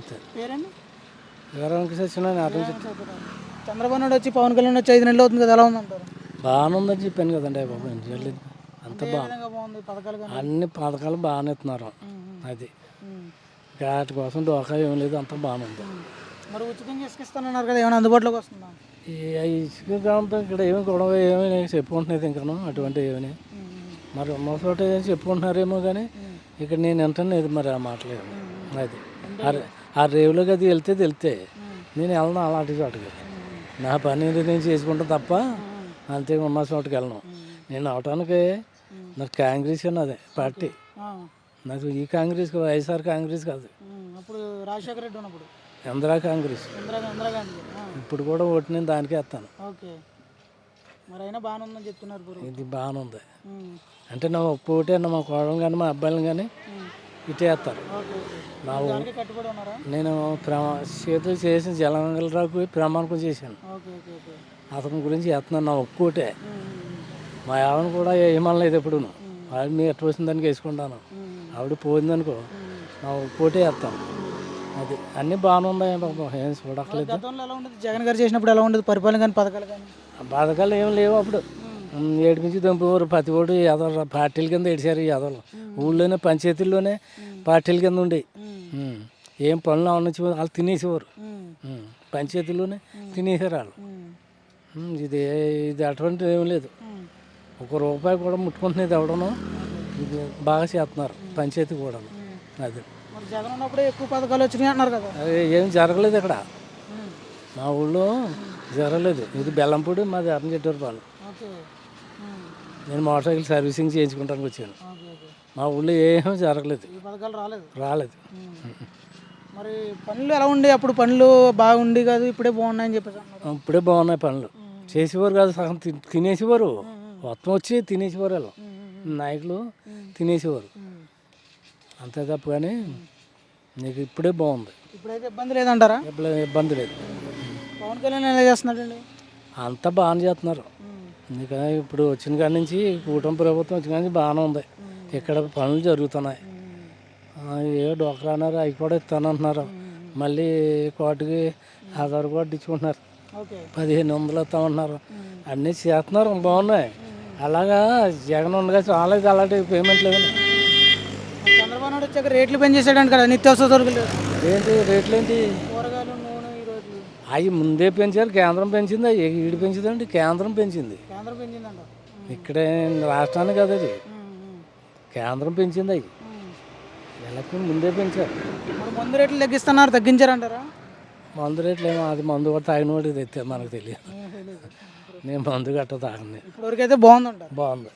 అంతే. పేరండి వివరానికి వచ్చిన అటు చంద్రబాబు నాయుడు వచ్చి పవన్ కళ్యాణ్ వచ్చి ఐదు నెలలు అవుతుంది కదా ఎలా ఉందంటారు? బాగానే ఉందని చెప్పాను కదండి బాబు చేయలేదు అంత బాగుంది అన్ని పథకాలు బాగానే ఇస్తున్నారు. అది. వాటి కోసం డోకా ఏం లేదు అంత బాగానే ఉంది. మరి ఉచితంగా ఇసుకిస్తానన్నారు కదా ఏమైనా అందుబాటులోకి వస్తుందా? ఈ ఇసుక ఇక్కడ ఏమి గొడవ ఏమి చెప్పుకుంటున్నది ఇంకను అటువంటి ఏమని మరి ఉన్న చోట చెప్పుకుంటున్నారేమో కానీ ఇక్కడ నేను వింటలేదు మరి ఆ మాటలేదు అది. ఆ రేవులోకి అది వెళ్తే వెళ్తే నేను వెళ్ళను అలాంటి చోటకి. నా పని నేను చేసుకుంటా తప్ప అంతే ఉన్న చోటకి వెళ్ళను. నేను అవటానికి నాకు కాంగ్రెస్ అన్నది పార్టీ. నాకు ఈ కాంగ్రెస్ వైఎస్ఆర్ కాంగ్రెస్ కాదు. అప్పుడు రాజశేఖర రెడ్డి ఉన్నప్పుడు? ఇందిరా కాంగ్రెస్. ఇప్పుడు కూడా ఓటు నేను దానికే వేస్తాను. ఇది బాగానే ఉంది. ఉమ్, అంటే నా ఓటే అన్న మా కోడలు కానీ మా అబ్బాయిలు కానీ ఉమ్, ఇటే వేస్తారు. నా నేను ప్రమా చేతులు చేసిన జలమంగళరావుకి ప్రమాణకం చేశాను. అతని గురించి వేస్తున్నాను నా ఒక్క ఓటే ఉమ్, ఉమ్, మా ఆవిడ కూడా ఏమనలేదు ఎప్పుడు ఆవిడ మీ ఎట్ట వచ్చిన దానికి వేసుకుంటాను. ఆవిడ పోయిందనుకో నా ఒక్క ఓటే వేస్తాను. అది అన్నీ బాగానే ఉన్నాయి బాబు ఏం చూడట్లేదు జగన్ గారు చేసినప్పుడు ఎలా ఉండేది? పరిపాలన కానీ పథకాలు కానీ? బాధకాలు ఏం లేవు అప్పుడు. ఏడిపించి దంపేవారు ప్రతి ఓటు యాదవ పార్టీల కింద ఏడిచారు ఈ యాదవులు. ఊళ్ళోనే పంచాయతీల్లోనే పార్టీల కింద ఉండే. ఏం పనులు అవనిచ్చి వాళ్ళు తినేసేవారు. పంచాయతీలోనే తినేసారు వాళ్ళు. ఇది ఇది అటువంటి ఏం లేదు. ఒక రూపాయి కూడా ముట్టుకుంటున్నది ఎవడను ఇది బాగా చేస్తున్నారు పంచాయతీ కూడా అది. మరి జగన్ ఉన్నప్పుడే ఎక్కువ పథకాలు వచ్చినాయి అంటున్నారు కదా. ఏం జరగలేదు ఇక్కడ. మా ఊళ్ళో జరగలేదు. ఇది బెల్లంపూడి మాది అరణచెట్టూరుపాలెం ఓకే ఉమ్, నేను మోటార్ సైకిల్ సర్వీసింగ్ చేయించుకుంటానికి వచ్చాను. మా ఊళ్ళో ఏమీ జరగలేదు. రాలేదు. మరి పనులు ఎలా ఉండే? అప్పుడు పనులు బాగుండి కాదు ఇప్పుడే బాగున్నాయని చెప్పేసి ఇప్పుడే బాగున్నాయి పనులు. చేసేవారు కాదు సగం తినేసేవారు. మొత్తం వచ్చి తినేసేవారు వాళ్ళు. నాయకులు తినేసేవారు. అంతే తప్ప కానీ నీకు ఇప్పుడే బాగుంది. ఇప్పుడైతే ఇబ్బంది లేదంటారా? ఇప్పుడు ఇబ్బంది లేదు. పవన్ కళ్యాణ్ ఎలా చేస్తున్నాడండి? అంతా బాగానే చేస్తున్నారు. ఇంకా ఇప్పుడు వచ్చిన కాడి నుంచి కూటమి ప్రభుత్వం వచ్చిన కాడి నుంచి బాగానే ఉంది. ఇక్కడ పనులు జరుగుతున్నాయి. ఏ డోక్రా అన్నారు అవి కూడా ఇస్తానంటున్నారు. మళ్ళీ కోటికి ఆధార్ కార్డు ఇచ్చుకుంటున్నారు. పదిహేను వందలు ఇస్తామంటున్నారు అన్నీ చేస్తున్నారు బాగున్నాయి. అలాగా జగన్ ఉండగా చాలా అలాంటి పేమెంట్ లేదు చంద్రబాబు నాయుడు వచ్చాక రేట్లు పెంచేసాడంట కదా నిత్యావసర సరుకులు. ఏంటి రేట్లు ఏంటి? కూరగాయలు అవి ముందే పెంచారు కేంద్రం పెంచింది ఈడు పెంచిందండి కేంద్రం పెంచింది. కేంద్రం పెంచిందంట. ఇక్కడే రాష్ట్రానికి కదా అది. కేంద్రం పెంచింది అవి. వీళ్ళకి ముందే పెంచారు. మందు రేట్లు తగ్గిస్తున్నారు తగ్గించారంటారా? మందు రేట్లు ఏమో అది మందు కూడా తాగిన వాడికి తెస్తే మనకు తెలియదు. నేను మందు గట్ట తాగండి ఇప్పటివరకు అయితే బాగుందంటారు బాగుంది.